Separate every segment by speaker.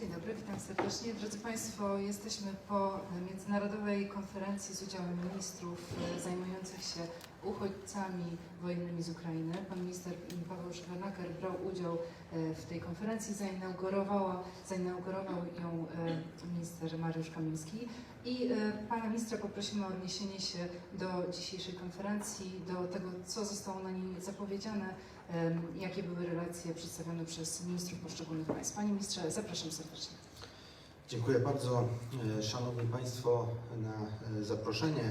Speaker 1: Dzień dobry, witam serdecznie. Drodzy Państwo, jesteśmy po międzynarodowej konferencji z udziałem ministrów e, zajmujących się uchodźcami wojennymi z Ukrainy. Pan minister Paweł Szklarnaker brał udział e, w tej konferencji, zainaugurowała, zainaugurował ją e, minister Mariusz Kamiński i Pana ministra poprosimy o odniesienie się do dzisiejszej konferencji, do tego, co zostało na niej zapowiedziane, jakie były relacje przedstawione przez ministrów poszczególnych państw. Panie ministrze, zapraszam serdecznie.
Speaker 2: Dziękuję bardzo e, Szanowni Państwo na e, zaproszenie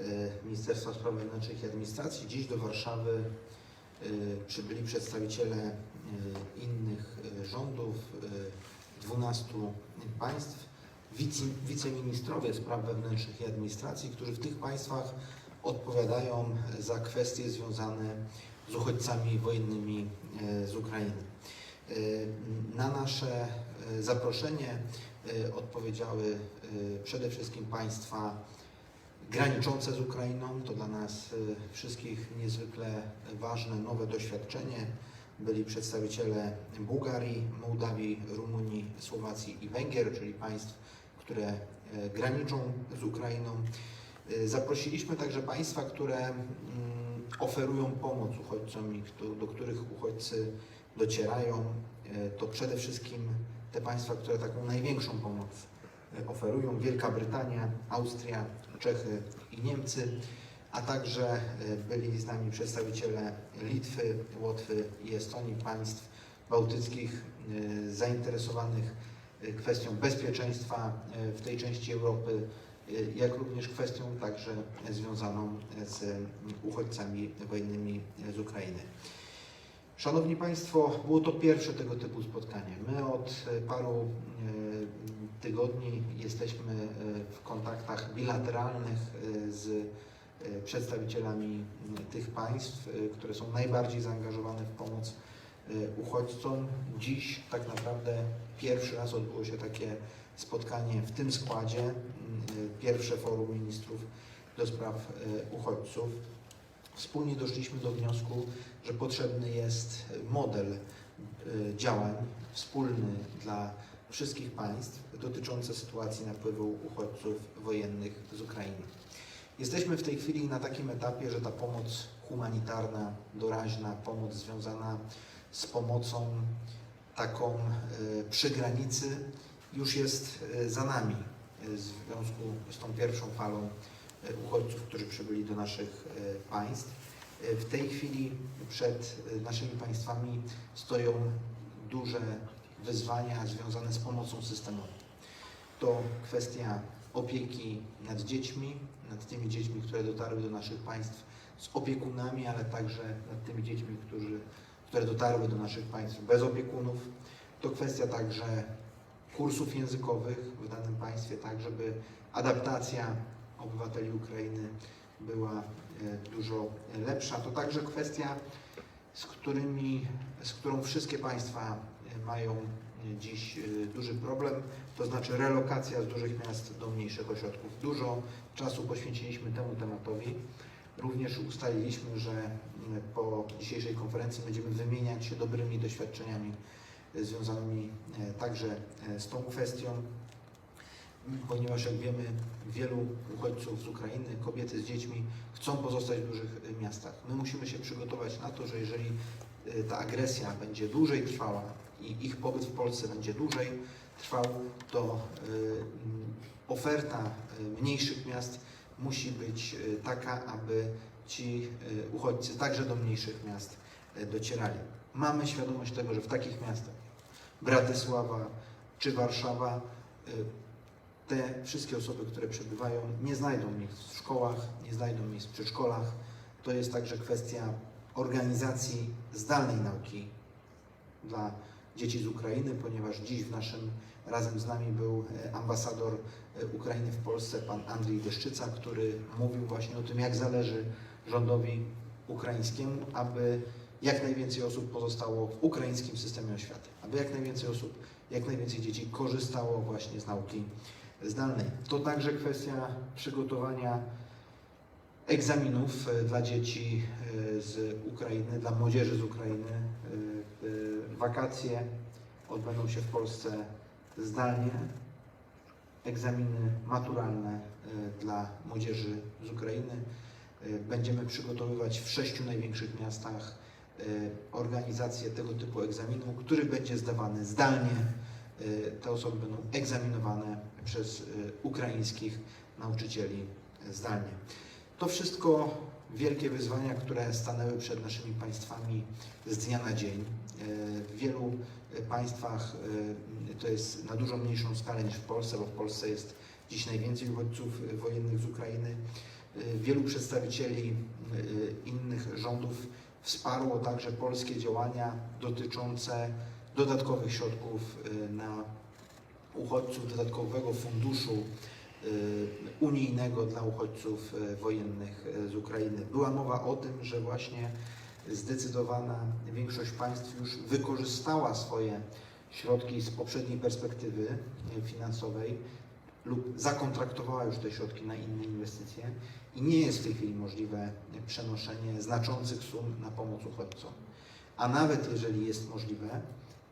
Speaker 2: e, Ministerstwa Spraw Wewnętrznych i Administracji. Dziś do Warszawy przybyli przedstawiciele innych rządów e, 12 państw, wice- wiceministrowie spraw wewnętrznych i administracji, którzy w tych państwach odpowiadają za kwestie związane z uchodźcami wojennymi e, z Ukrainy. E, Na nasze e, zaproszenie odpowiedziały przede wszystkim państwa graniczące z Ukrainą. To dla nas wszystkich niezwykle ważne, nowe doświadczenie. Byli przedstawiciele Bułgarii, Mołdawii, Rumunii, Słowacji i Węgier, czyli państw, które graniczą z Ukrainą. Zaprosiliśmy także państwa, które mm, oferują pomoc uchodźcom i do których uchodźcy docierają. E, To przede wszystkim te państwa, które taką największą pomoc e, oferują. Wielka Brytania, Austria, Czechy i Niemcy, a także e, byli z nami przedstawiciele Litwy, Łotwy i Estonii, państw bałtyckich zainteresowanych kwestią bezpieczeństwa w tej części Europy, jak również kwestią także związaną z uchodźcami wojennymi z Ukrainy. Szanowni Państwo, było to pierwsze tego typu spotkanie. My od paru e, tygodni jesteśmy e, w kontaktach bilateralnych z przedstawicielami tych państw, które są najbardziej zaangażowane w pomoc uchodźcom. Dziś tak naprawdę pierwszy raz odbyło się takie spotkanie w tym składzie, m, e, pierwsze forum ministrów do spraw e, uchodźców. Wspólnie doszliśmy do wniosku, że potrzebny jest model e, działań wspólny dla wszystkich państw dotyczący sytuacji napływu uchodźców wojennych z Ukrainy. Jesteśmy w tej chwili na takim etapie, że ta pomoc humanitarna, doraźna, pomoc związana z pomocą taką e, przy granicy już jest e, za nami e, w związku z tą pierwszą falą e, uchodźców, którzy przybyli do naszych państw. W tej chwili przed naszymi państwami stoją duże wyzwania związane z pomocą systemową. To kwestia opieki nad dziećmi, nad tymi dziećmi, które dotarły do naszych państw z opiekunami, ale także nad tymi dziećmi, którzy, które dotarły do naszych państw bez opiekunów. To kwestia także kursów językowych w danym państwie, tak żeby adaptacja obywateli Ukrainy była e, dużo lepsza. To także kwestia, z, którymi, z którą wszystkie państwa e, mają e, dziś duży problem, to znaczy relokacja z dużych miast do mniejszych ośrodków. Dużo czasu poświęciliśmy temu tematowi. Również ustaliliśmy, że po dzisiejszej konferencji będziemy wymieniać się dobrymi doświadczeniami związanymi e, także e, z tą kwestią ponieważ jak wiemy, wielu uchodźców z Ukrainy, kobiety z dziećmi chcą pozostać w dużych y, miastach. My musimy się przygotować na to, że jeżeli ta agresja będzie dłużej trwała i ich pobyt w Polsce będzie dłużej trwał, to oferta mniejszych miast musi być taka, aby ci uchodźcy także do mniejszych miast docierali. Mamy świadomość tego, że w takich miastach Bratysława czy Warszawa y, te wszystkie osoby, które przebywają, nie znajdą miejsc w szkołach, nie znajdą miejsc w przedszkolach. To jest także kwestia organizacji zdalnej nauki dla dzieci z Ukrainy, ponieważ dziś w naszym, razem z nami był e, ambasador e, Ukrainy w Polsce, pan Andrzej Deszczyca, który mówił właśnie o tym, jak zależy rządowi ukraińskiemu, aby jak najwięcej osób pozostało w ukraińskim systemie oświaty, aby jak najwięcej osób, jak najwięcej dzieci korzystało właśnie z nauki zdalnej. To także kwestia przygotowania egzaminów e, dla dzieci e, z Ukrainy, dla młodzieży z Ukrainy. E, Wakacje odbędą się w Polsce zdalnie egzaminy maturalne dla młodzieży z Ukrainy. Będziemy przygotowywać w sześciu największych miastach organizację tego typu egzaminu, który będzie zdawany zdalnie. E, Te osoby będą egzaminowane przez e, ukraińskich nauczycieli zdalnie. To wszystko wielkie wyzwania, które stanęły przed naszymi państwami z dnia na dzień. W wielu państwach to jest na dużo mniejszą skalę niż w Polsce, bo w Polsce jest dziś najwięcej uchodźców wojennych z Ukrainy. Wielu przedstawicieli innych rządów wsparło także polskie działania dotyczące dodatkowych środków e, na uchodźców, dodatkowego funduszu e, unijnego dla uchodźców e, wojennych z Ukrainy. Była mowa o tym, że właśnie zdecydowana większość państw już wykorzystała swoje środki z poprzedniej perspektywy finansowej lub zakontraktowała już te środki na inne inwestycje i nie jest w tej chwili możliwe przenoszenie znaczących sum na pomoc uchodźcom. A nawet jeżeli jest możliwe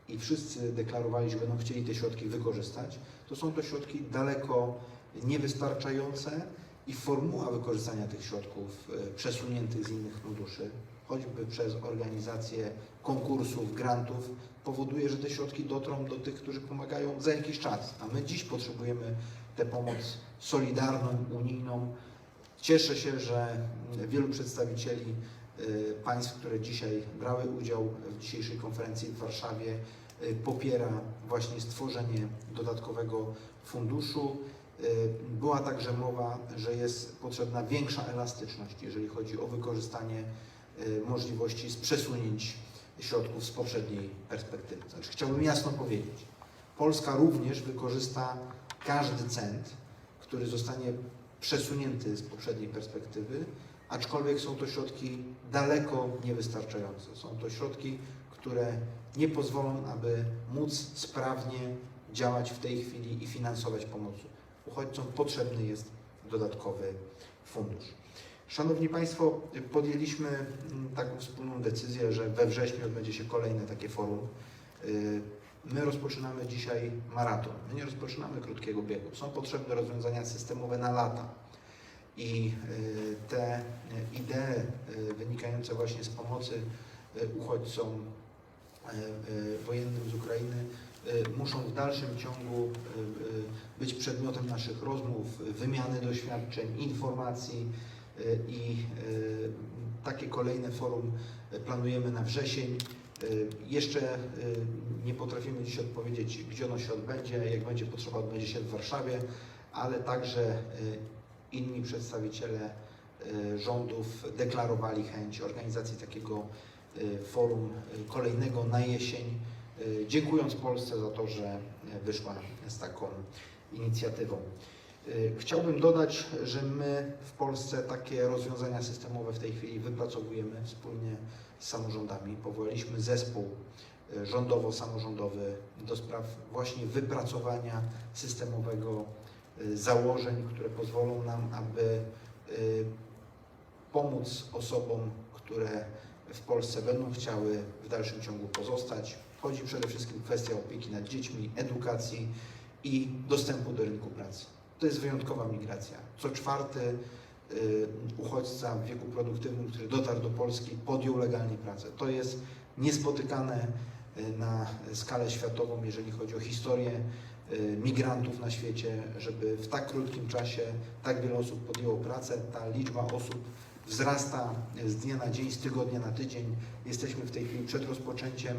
Speaker 2: i wszyscy deklarowali, że będą chcieli te środki wykorzystać, to są to środki daleko niewystarczające i formuła wykorzystania tych środków e, przesuniętych z innych funduszy, choćby przez organizację konkursów, grantów, powoduje, że te środki dotrą do tych, którzy pomagają za jakiś czas. A my dziś potrzebujemy tę pomoc solidarną, unijną. Cieszę się, że wielu przedstawicieli y, państw, które dzisiaj brały udział w dzisiejszej konferencji w Warszawie, y, popiera właśnie stworzenie dodatkowego funduszu. Y, Była także mowa, że jest potrzebna większa elastyczność, jeżeli chodzi o wykorzystanie możliwości z przesunięć środków z poprzedniej perspektywy. Znaczy, chciałbym jasno powiedzieć, Polska również wykorzysta każdy cent, który zostanie przesunięty z poprzedniej perspektywy, aczkolwiek są to środki daleko niewystarczające. Są to środki, które nie pozwolą, aby móc sprawnie działać w tej chwili i finansować pomoc uchodźcom. Potrzebny jest dodatkowy fundusz. Szanowni Państwo, podjęliśmy mm, taką wspólną decyzję, że we wrześniu odbędzie się kolejne takie forum. My rozpoczynamy dzisiaj maraton. My nie rozpoczynamy krótkiego biegu. Są potrzebne rozwiązania systemowe na lata. I y, te y, idee y, wynikające właśnie z pomocy uchodźcom wojennym z Ukrainy muszą w dalszym ciągu być przedmiotem naszych rozmów, wymiany doświadczeń, informacji i takie kolejne forum planujemy na wrzesień. Y, Jeszcze y, nie potrafimy dziś odpowiedzieć, gdzie ono się odbędzie. Jak będzie potrzeba, odbędzie się w Warszawie, ale także y, inni przedstawiciele rządów deklarowali chęć organizacji takiego forum kolejnego na jesień, dziękując Polsce za to, że wyszła z taką inicjatywą. Y, Chciałbym dodać, że my w Polsce takie rozwiązania systemowe w tej chwili wypracowujemy wspólnie z samorządami. Powołaliśmy zespół y, rządowo-samorządowy do spraw właśnie wypracowania systemowego y, założeń, które pozwolą nam, aby pomóc osobom, które w Polsce będą chciały w dalszym ciągu pozostać. Chodzi przede wszystkim o kwestię opieki nad dziećmi, edukacji i dostępu do rynku pracy. To jest wyjątkowa migracja. Co czwarty uchodźca w wieku produktywnym, który dotarł do Polski, podjął legalnie pracę. To jest niespotykane y, na skalę światową, jeżeli chodzi o historię y, migrantów na świecie, żeby w tak krótkim czasie tak wiele osób podjęło pracę. Ta liczba osób wzrasta z dnia na dzień, z tygodnia na tydzień. Jesteśmy w tej chwili przed rozpoczęciem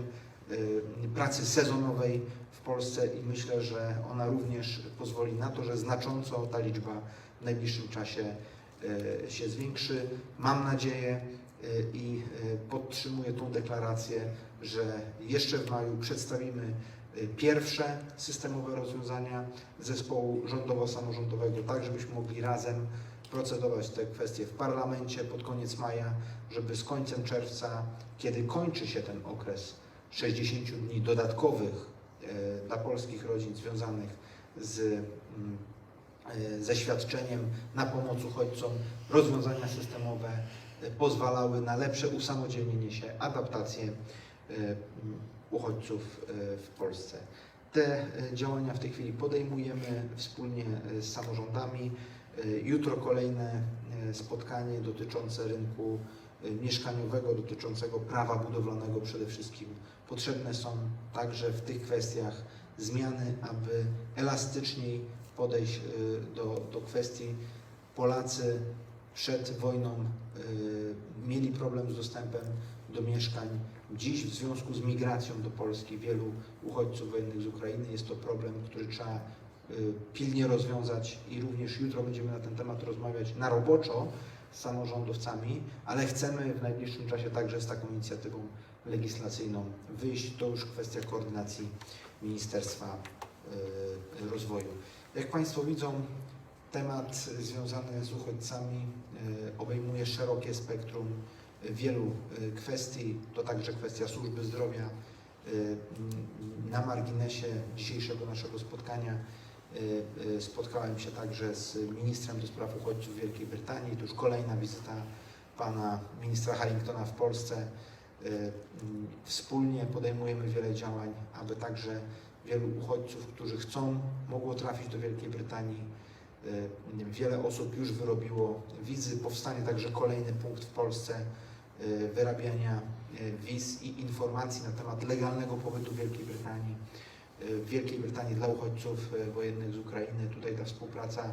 Speaker 2: pracy sezonowej w Polsce i myślę, że ona również pozwoli na to, że znacząco ta liczba w najbliższym czasie y, się zwiększy. Mam nadzieję y, i y, podtrzymuję tą deklarację, że jeszcze w maju przedstawimy y, pierwsze systemowe rozwiązania zespołu rządowo-samorządowego, tak żebyśmy mogli razem procedować te kwestie w parlamencie pod koniec maja, żeby z końcem czerwca, kiedy kończy się ten okres 60 dni dodatkowych e, dla polskich rodzin związanych z, mm, e, ze świadczeniem na pomoc uchodźcom, rozwiązania systemowe e, pozwalały na lepsze usamodzielnienie się, adaptację mm, uchodźców w Polsce. Te działania w tej chwili podejmujemy wspólnie z samorządami. Jutro kolejne spotkanie dotyczące rynku mieszkaniowego, dotyczącego prawa budowlanego przede wszystkim. Potrzebne są także w tych kwestiach zmiany, aby elastyczniej podejść e, do, do kwestii. Polacy przed wojną e, mieli problem z dostępem do mieszkań. Dziś w związku z migracją do Polski wielu uchodźców wojennych z Ukrainy jest to problem, który trzeba e, pilnie rozwiązać i również jutro będziemy na ten temat rozmawiać na roboczo z samorządowcami, ale chcemy w najbliższym czasie także z taką inicjatywą legislacyjną wyjść. To już kwestia koordynacji Ministerstwa e, Rozwoju. Jak Państwo widzą, temat związany z uchodźcami e, obejmuje szerokie spektrum wielu e, kwestii. To także kwestia służby zdrowia. Na marginesie dzisiejszego naszego spotkania spotkałem się także z ministrem do spraw uchodźców Wielkiej Brytanii. To już kolejna wizyta pana ministra Harringtona w Polsce. E, m, Wspólnie podejmujemy wiele działań, aby także wielu uchodźców, którzy chcą, mogło trafić do Wielkiej Brytanii. E, Wiele osób już wyrobiło wizy. Powstanie także kolejny punkt w Polsce e, wyrabiania wiz i informacji na temat legalnego pobytu w Wielkiej Brytanii. W Wielkiej Brytanii dla uchodźców wojennych z Ukrainy. Tutaj ta współpraca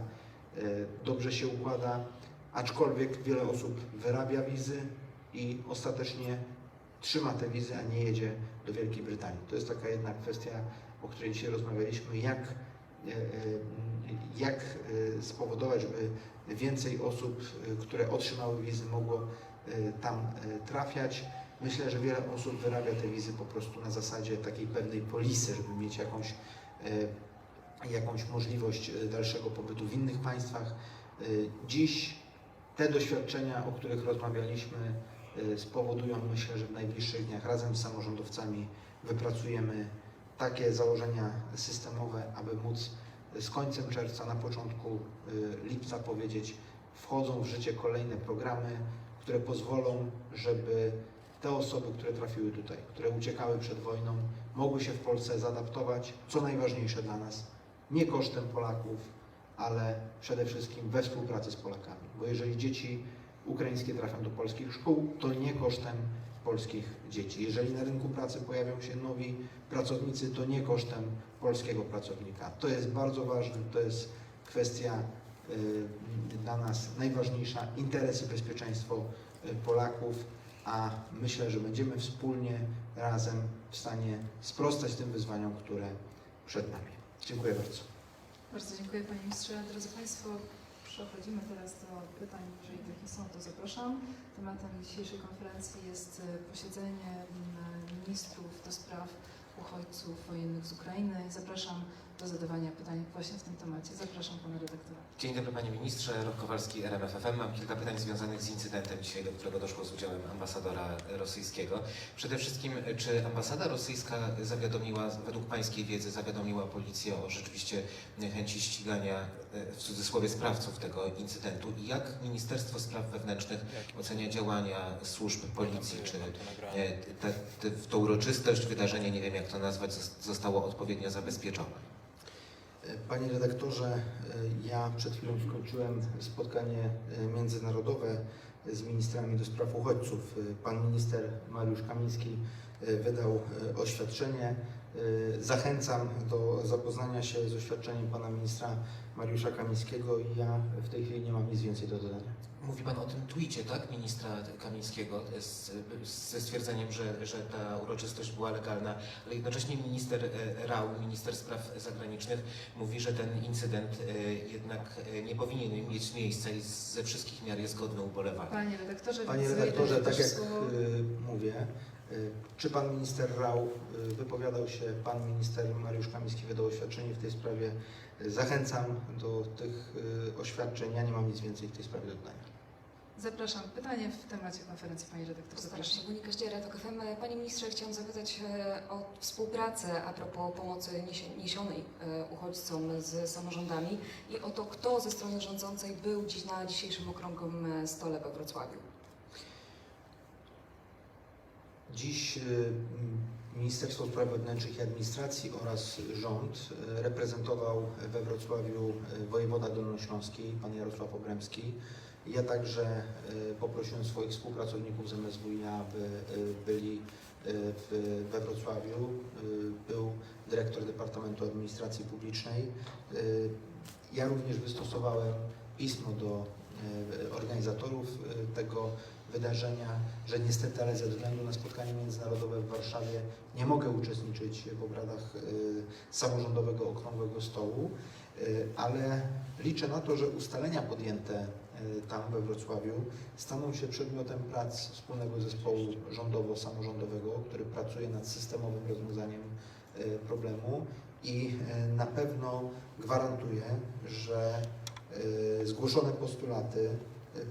Speaker 2: dobrze się układa, aczkolwiek wiele osób wyrabia wizy i ostatecznie trzyma te wizy, a nie jedzie do Wielkiej Brytanii. To jest taka jedna kwestia, o której dzisiaj rozmawialiśmy, jak, e, e, jak e, spowodować, żeby więcej osób, które otrzymały wizy, mogło tam trafiać. Myślę, że wiele osób wyrabia te wizy po prostu na zasadzie takiej pewnej polisy, żeby mieć jakąś, jakąś możliwość dalszego pobytu w innych państwach. Dziś te doświadczenia, o których rozmawialiśmy, spowodują, myślę, że w najbliższych dniach razem z samorządowcami wypracujemy takie założenia systemowe, aby móc z końcem czerwca, na początku e, lipca powiedzieć, wchodzą w życie kolejne programy, które pozwolą, żeby te osoby, które trafiły tutaj, które uciekały przed wojną, mogły się w Polsce zaadaptować, co najważniejsze dla nas, nie kosztem Polaków, ale przede wszystkim we współpracy z Polakami. Bo jeżeli dzieci ukraińskie trafią do polskich szkół, to nie kosztem polskich dzieci. Jeżeli na rynku pracy pojawią się nowi pracownicy, to nie kosztem polskiego pracownika. To jest bardzo ważne, to jest kwestia y, dla nas najważniejsza, interes i bezpieczeństwo y, Polaków, a myślę, że będziemy wspólnie, razem w stanie sprostać tym wyzwaniom, które przed nami. Dziękuję bardzo.
Speaker 1: Bardzo dziękuję Panie Ministrze. Drodzy Państwo, przechodzimy teraz do pytań. Jeżeli takie są, to zapraszam. Tematem dzisiejszej konferencji jest e, posiedzenie ministrów do spraw uchodźców wojennych z Ukrainy. Zapraszam do zadawania pytań właśnie w tym temacie. Zapraszam Pana Redaktora.
Speaker 3: Dzień dobry Panie Ministrze, Rok Kowalski, RMFFM. Mam kilka pytań związanych z incydentem dzisiaj, do którego doszło z udziałem ambasadora rosyjskiego. Przede wszystkim, czy ambasada rosyjska zawiadomiła, według Pańskiej wiedzy, zawiadomiła policję o rzeczywiście chęci ścigania, e, w cudzysłowie, sprawców tego incydentu i jak Ministerstwo Spraw Wewnętrznych ocenia działania służb policji, czy e, te, te, to uroczystość, wydarzenie, nie wiem jak to nazwać, zos- zostało odpowiednio zabezpieczone?
Speaker 2: Panie redaktorze, e, ja przed chwilą skończyłem spotkanie e, międzynarodowe z ministrami do spraw uchodźców. E, Pan minister Mariusz Kamiński wydał oświadczenie. E, Zachęcam do zapoznania się z oświadczeniem pana ministra Mariusza Kamińskiego i ja w tej chwili nie mam nic więcej do dodania.
Speaker 3: Mówi Pan o tym twicie, tak, ministra Kamińskiego, z, ze stwierdzeniem, że, że ta uroczystość była legalna, ale jednocześnie minister e, Rau, minister spraw zagranicznych, mówi, że ten incydent e, jednak e, nie powinien mieć miejsca i ze wszystkich miar jest godny ubolewania.
Speaker 1: Panie Redaktorze,
Speaker 2: Panie redaktorze, tak jak
Speaker 1: słowo.
Speaker 2: y, mówię, y, czy pan minister Rał y, wypowiadał się, pan minister Mariusz Kamiński wydał oświadczenie w tej sprawie. Y, Zachęcam do tych y, oświadczeń. Ja nie mam nic więcej w tej sprawie do dodania.
Speaker 1: Zapraszam. Pytanie w temacie konferencji Pani Redaktor. Zapraszam.
Speaker 4: Monika Ździera, TOK FM. Panie Ministrze, chciałam zapytać e, o współpracę a propos pomocy niesionej e, uchodźcom z samorządami i o to, kto ze strony rządzącej był dziś na dzisiejszym okrągłym e, stole we Wrocławiu.
Speaker 2: Dziś y, Ministerstwo Spraw Wewnętrznych i Administracji oraz rząd e, reprezentował we Wrocławiu e, wojewoda dolnośląski, pan Jarosław Obremski. Ja także poprosiłem swoich współpracowników z MSWiA, aby byli we Wrocławiu. Był dyrektor Departamentu Administracji Publicznej. Ja również wystosowałem pismo do organizatorów tego wydarzenia, że niestety, ale ze względu na spotkanie międzynarodowe w Warszawie nie mogę uczestniczyć w obradach y, samorządowego okrągłego stołu, y, ale liczę na to, że ustalenia podjęte y, tam we Wrocławiu staną się przedmiotem prac wspólnego zespołu rządowo-samorządowego, który pracuje nad systemowym rozwiązaniem problemu i na pewno gwarantuję, że zgłoszone postulaty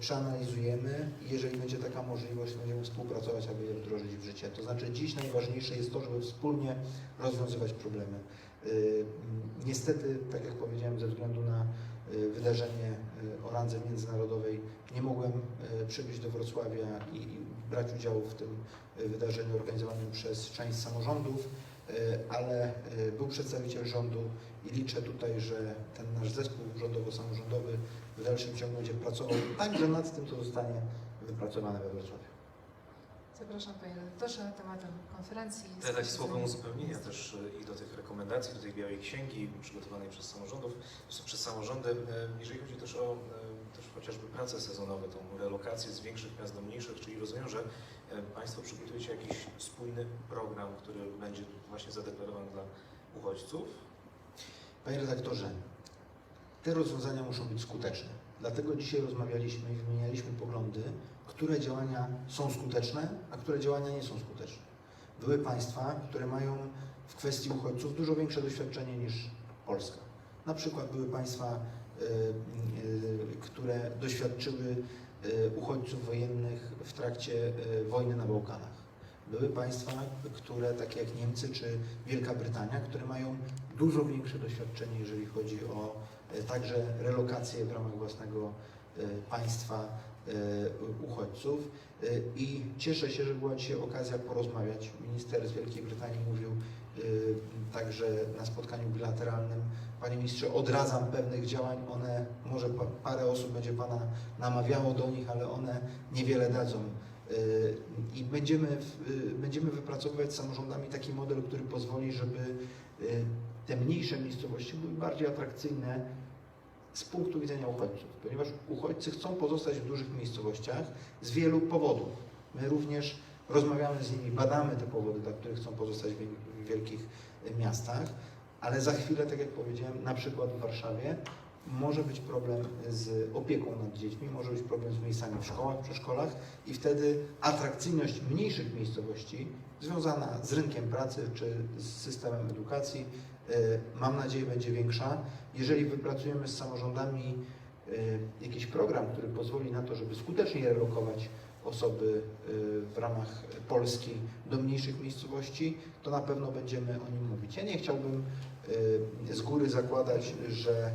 Speaker 2: przeanalizujemy i jeżeli będzie taka możliwość, będziemy współpracować, aby je wdrożyć w życie. To znaczy dziś najważniejsze jest to, żeby wspólnie rozwiązywać problemy. Y, Niestety, tak jak powiedziałem, ze względu na y, wydarzenie y, o randze międzynarodowej nie mogłem przybyć do Wrocławia i brać udziału w tym wydarzeniu organizowanym przez część samorządów, ale był przedstawiciel rządu i liczę tutaj, że ten nasz zespół rządowo-samorządowy w dalszym ciągu będzie pracował także nad tym, co zostanie wypracowane we Wrocławiu.
Speaker 1: Zapraszam Panie Redaktorze tematem konferencji.
Speaker 5: Ja tak słowem uzupełnienia też e, i do tych rekomendacji, do tej białej księgi przygotowanej przez samorządów, przez samorządy. E, Jeżeli chodzi też o e, też chociażby prace sezonowe, tą relokację z większych miast do mniejszych, czyli rozumiem, że Państwo przygotujecie jakiś spójny program, który będzie właśnie zadeklarowany dla uchodźców.
Speaker 2: Panie redaktorze, te rozwiązania muszą być skuteczne. Dlatego dzisiaj rozmawialiśmy i wymienialiśmy poglądy, które działania są skuteczne, a które działania nie są skuteczne. Były państwa, które mają w kwestii uchodźców dużo większe doświadczenie niż Polska. Na przykład były państwa, y, y, które doświadczyły y, uchodźców wojennych w trakcie wojny na Bałkanach. Były państwa, które, takie jak Niemcy czy Wielka Brytania, które mają dużo większe doświadczenie, jeżeli chodzi o e, także relokację w ramach własnego e, państwa e, uchodźców. I cieszę się, że była dzisiaj okazja porozmawiać. Minister z Wielkiej Brytanii mówił także na spotkaniu bilateralnym, Panie Ministrze, odradzam pewnych działań, one, może pa- parę osób będzie Pana namawiało do nich, ale one niewiele dadzą. E, I będziemy, e, będziemy wypracowywać z samorządami taki model, który pozwoli, żeby e, te mniejsze miejscowości były bardziej atrakcyjne z punktu widzenia uchodźców, ponieważ uchodźcy chcą pozostać w dużych miejscowościach z wielu powodów. My również rozmawiamy z nimi, badamy te powody, dla których chcą pozostać w wiel- w wielkich miastach, ale za chwilę, tak jak powiedziałem, na przykład w Warszawie może być problem z opieką nad dziećmi, może być problem z miejscami w szkołach, przedszkolach i wtedy atrakcyjność mniejszych miejscowości związana z rynkiem pracy czy z systemem edukacji, e, mam nadzieję, będzie większa. Jeżeli wypracujemy z samorządami e, jakiś program, który pozwoli na to, żeby skutecznie relokować osoby e, w ramach Polski do mniejszych miejscowości, to na pewno będziemy o nim mówić. Ja nie chciałbym z góry zakładać, że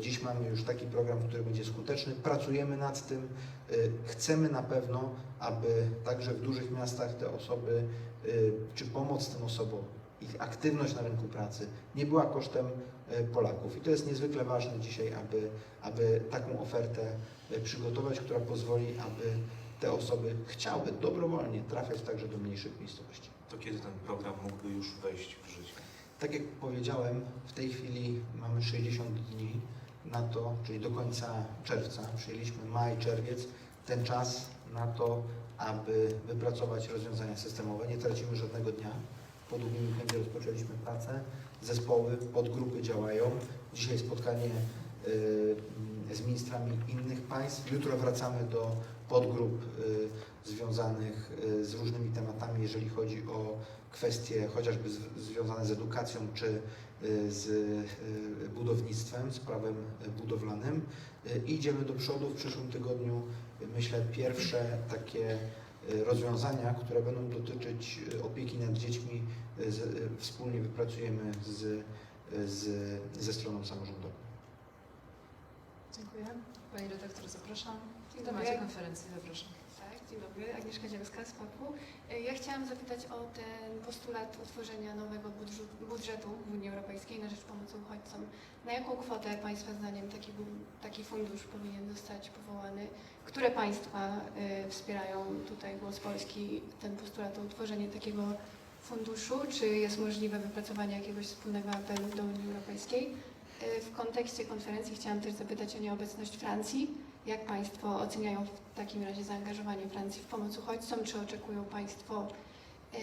Speaker 2: dziś mamy już taki program, który będzie skuteczny. Pracujemy nad tym. E, Chcemy na pewno, aby także w dużych miastach te osoby, e, czy pomoc tym osobom, ich aktywność na rynku pracy nie była kosztem e, Polaków. I to jest niezwykle ważne dzisiaj, aby, aby taką ofertę e, przygotować, która pozwoli, aby te osoby chciały dobrowolnie trafiać także do mniejszych miejscowości.
Speaker 5: To kiedy ten program mógłby już wejść w życie?
Speaker 2: Tak jak powiedziałem, w tej chwili mamy 60 dni na to, czyli do końca czerwca, przyjęliśmy maj, czerwiec, ten czas na to, aby wypracować rozwiązania systemowe. Nie tracimy żadnego dnia. Po długim weekendzie rozpoczęliśmy pracę. Zespoły, podgrupy działają. Dzisiaj spotkanie z ministrami innych państw. Jutro wracamy do podgrup y, związanych y, z różnymi tematami, jeżeli chodzi o kwestie chociażby związane z edukacją czy y, z y, budownictwem, z prawem y, budowlanym. Y, i Idziemy do przodu. W przyszłym tygodniu y, myślę pierwsze takie y, rozwiązania, które będą dotyczyć y, opieki nad dziećmi y, y, wspólnie wypracujemy z, y, z, ze stroną samorządową.
Speaker 1: Dziękuję. Pani redaktor, zapraszam. W
Speaker 6: Dzień
Speaker 1: temacie
Speaker 6: dobry.
Speaker 1: konferencji zapraszam.
Speaker 6: Tak. Dzień dobry, Agnieszka Dzielska z PAP-u. E, Ja chciałam zapytać o ten postulat utworzenia nowego budżetu w Unii Europejskiej na rzecz pomocy uchodźcom. Na jaką kwotę Państwa zdaniem taki, taki fundusz powinien zostać powołany? Które państwa e, wspierają tutaj głos Polski ten postulat o utworzenie takiego funduszu? Czy jest możliwe wypracowanie jakiegoś wspólnego apelu do Unii Europejskiej? E, W kontekście konferencji chciałam też zapytać o nieobecność Francji. Jak Państwo oceniają w takim razie zaangażowanie Francji w pomoc uchodźcom? Czy oczekują Państwo e,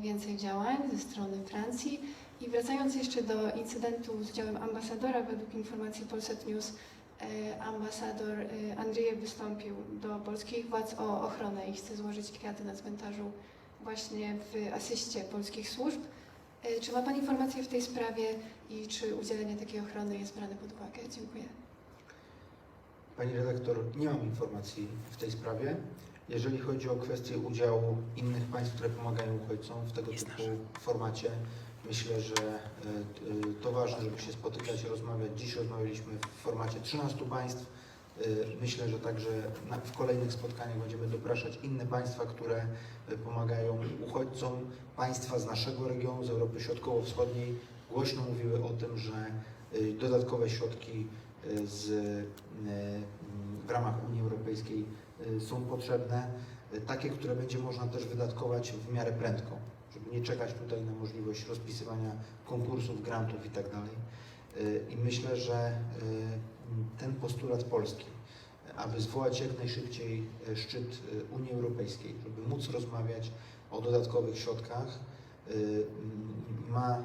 Speaker 6: więcej działań ze strony Francji? I wracając jeszcze do incydentu z udziałem ambasadora, według informacji Polsat News e, ambasador Andrzejew wystąpił do polskich władz o ochronę i chce złożyć kwiaty na cmentarzu właśnie w asyście polskich służb. E, Czy ma Pan informacje w tej sprawie i czy udzielenie takiej ochrony jest brane pod uwagę? Dziękuję.
Speaker 2: Pani redaktor, nie mam informacji w tej sprawie. Jeżeli chodzi o kwestię udziału innych państw, które pomagają uchodźcom w tego typu formacie, myślę, że e, e, to ważne, żeby się spotykać i rozmawiać. Dziś rozmawialiśmy w formacie 13 państw. E, Myślę, że także w kolejnych spotkaniach będziemy dopraszać inne państwa, które e, pomagają uchodźcom. Państwa z naszego regionu, z Europy Środkowo-Wschodniej głośno mówiły o tym, że e, dodatkowe środki z, w ramach Unii Europejskiej są potrzebne, takie, które będzie można też wydatkować w miarę prędko, żeby nie czekać tutaj na możliwość rozpisywania konkursów, grantów itd. E, I myślę, że ten postulat Polski, aby zwołać jak najszybciej e, szczyt e, Unii Europejskiej, żeby móc rozmawiać o dodatkowych środkach, e, ma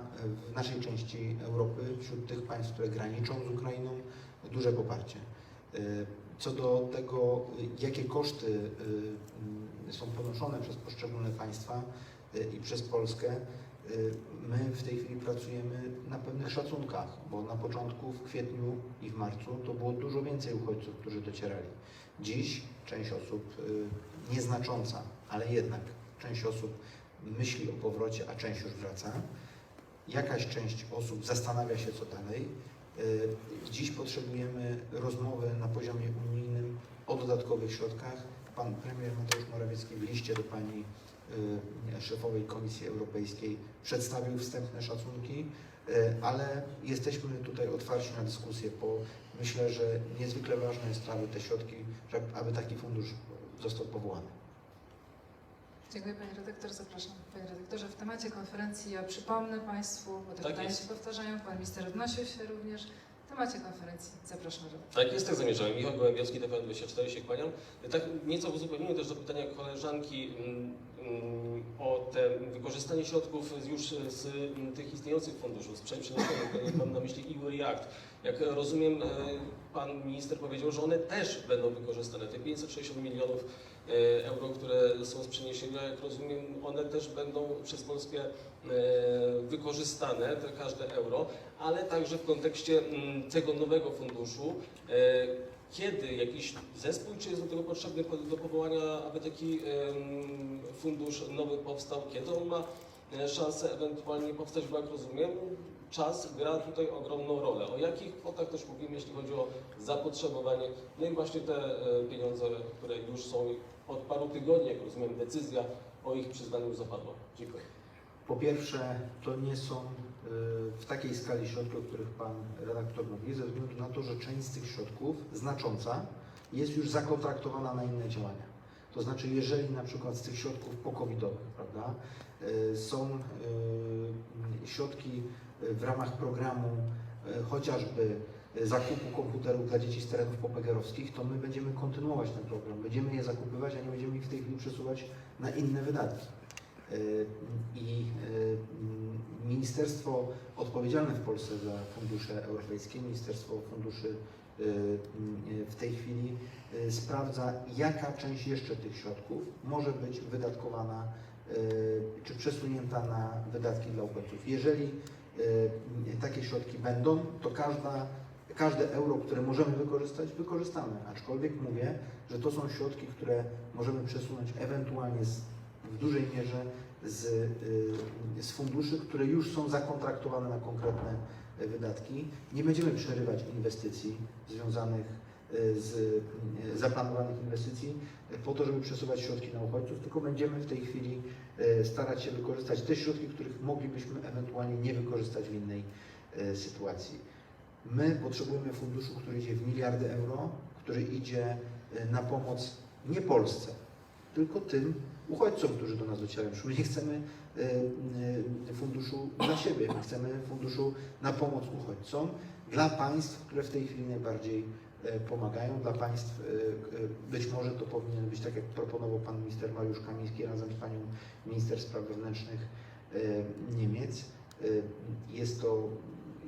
Speaker 2: w naszej części Europy, wśród tych państw, które graniczą z Ukrainą, duże poparcie. Co do tego, jakie koszty są ponoszone przez poszczególne państwa i przez Polskę, my w tej chwili pracujemy na pewnych szacunkach, bo na początku, w kwietniu i w marcu to było dużo więcej uchodźców, którzy docierali. Dziś część osób, y, nieznacząca, ale jednak część osób myśli o powrocie, a część już wraca. Jakaś część osób zastanawia się, co dalej. Y, Dziś potrzebujemy rozmowy na poziomie unijnym o dodatkowych środkach. Pan premier Mateusz Morawiecki w liście do pani y, szefowej Komisji Europejskiej przedstawił wstępne szacunki, y, ale jesteśmy tutaj otwarci na dyskusję, bo myślę, że niezwykle ważne jest aby te środki, aby taki fundusz został powołany.
Speaker 1: Dziękuję Pani Redaktor, zapraszam. Panie Redaktorze, w temacie konferencji ja przypomnę Państwu, bo te
Speaker 7: Tak
Speaker 1: pytania
Speaker 7: jest.
Speaker 1: się powtarzają, Pan Minister odnosił się również. W temacie konferencji zapraszam.
Speaker 7: Tak jest, tak zamierzałem. Michał Gołębiowski, TVN24 się kłaniam. Tak nieco w uzupełnieniu też do pytania koleżanki mm, mm, o te wykorzystanie środków już z mm, tych istniejących funduszów, z przeniesionych, mam na myśli EU React. Jak rozumiem, e, pan minister powiedział, że one też będą wykorzystane. Te 560 milionów euro, które są z przeniesienia, jak rozumiem, one też będą przez Polskę e, wykorzystane, te każde euro, ale także w kontekście mm, tego nowego funduszu. e, Kiedy jakiś zespół, czy jest do tego potrzebny po- do powołania, aby taki fundusz nowy powstał? Kiedy on ma e, szansę ewentualnie powstać, bo jak rozumiem, czas gra tutaj ogromną rolę. O jakich kwotach też mówimy, jeśli chodzi o zapotrzebowanie, no i właśnie te e, pieniądze, które już są od paru tygodni, jak rozumiem, decyzja o ich przyznaniu zapadła. Dziękuję.
Speaker 2: Po pierwsze, to nie są y, w takiej skali środki, o których Pan redaktor mówi, ze względu na to, że część z tych środków, znacząca, jest już zakontraktowana na inne działania. To znaczy, jeżeli na przykład z tych środków pokowidowych, prawda, y, są y, środki w ramach programu chociażby zakupu komputerów dla dzieci z terenów popegerowskich, to my będziemy kontynuować ten program. Będziemy je zakupywać, a nie będziemy ich w tej chwili przesuwać na inne wydatki. Y, I y, ministerstwo odpowiedzialne w Polsce za fundusze europejskie, Ministerstwo Funduszy y, w tej chwili sprawdza, jaka część jeszcze tych środków może być wydatkowana czy przesunięta na wydatki dla uchodźców. Jeżeli takie środki będą, to każda, każde euro, które możemy wykorzystać, wykorzystamy. Aczkolwiek mówię, że to są środki, które możemy przesunąć ewentualnie z, w dużej mierze z, y, z funduszy, które już są zakontraktowane na konkretne y, wydatki. Nie będziemy przerywać inwestycji związanych z e, zaplanowanych inwestycji po to, żeby przesuwać środki na uchodźców, tylko będziemy w tej chwili starać się wykorzystać te środki, których moglibyśmy ewentualnie nie wykorzystać w innej sytuacji. My potrzebujemy funduszu, który idzie w miliardy euro, który idzie e, na pomoc nie Polsce, tylko tym uchodźcom, którzy do nas docierają. My nie chcemy e, e, funduszu dla siebie, my chcemy funduszu na pomoc uchodźcom dla państw, które w tej chwili najbardziej pomagają, dla państw, być może to powinien być tak, jak proponował pan minister Mariusz Kamiński razem z panią minister spraw wewnętrznych Niemiec. Jest to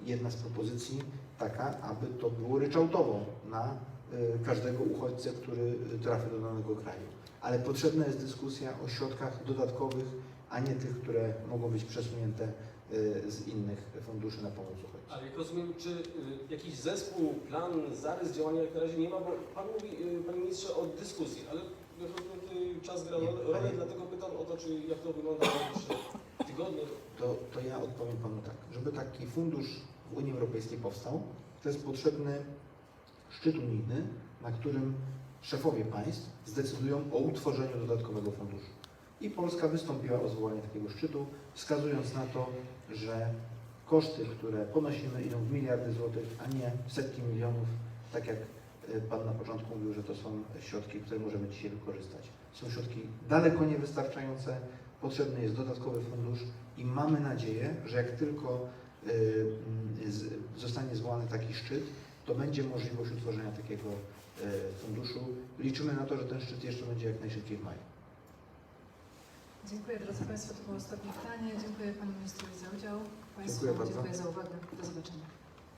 Speaker 2: jedna z propozycji taka, aby to było ryczałtowo na e, każdego uchodźcę, który trafi do danego kraju. Ale potrzebna jest dyskusja o środkach dodatkowych, a nie tych, które mogą być przesunięte e, z innych funduszy na pomoc uchodźcom.
Speaker 7: Ale jak rozumiem, czy y, jakiś zespół, plan, zarys działania jak na razie nie ma, bo Pan mówi, y, Panie Ministrze, o dyskusji, ale czas gra rolę, dlatego pytam o to, czy jak to wygląda w najbliższych tygodniach.
Speaker 2: To, to ja odpowiem Panu tak. Żeby taki fundusz w Unii Europejskiej powstał, to jest potrzebny szczyt unijny, na którym szefowie państw zdecydują o utworzeniu dodatkowego funduszu. I Polska wystąpiła o zwołanie takiego szczytu, wskazując na to, że koszty, które ponosimy, idą w miliardy złotych, a nie w setki milionów, tak jak y, Pan na początku mówił, że to są środki, które możemy dzisiaj wykorzystać. Są środki daleko niewystarczające, potrzebny jest dodatkowy fundusz i mamy nadzieję, że jak tylko y, zostanie zwołany taki szczyt, to będzie możliwość utworzenia takiego y, funduszu. Liczymy na to, że ten szczyt jeszcze będzie jak najszybciej w maju.
Speaker 1: Dziękuję drodzy Państwo, to było ostatnie pytanie. Dziękuję Panu Ministrowi za udział. Państwu
Speaker 2: Dziękuję
Speaker 1: dziękuję za uwagę. Do zobaczenia.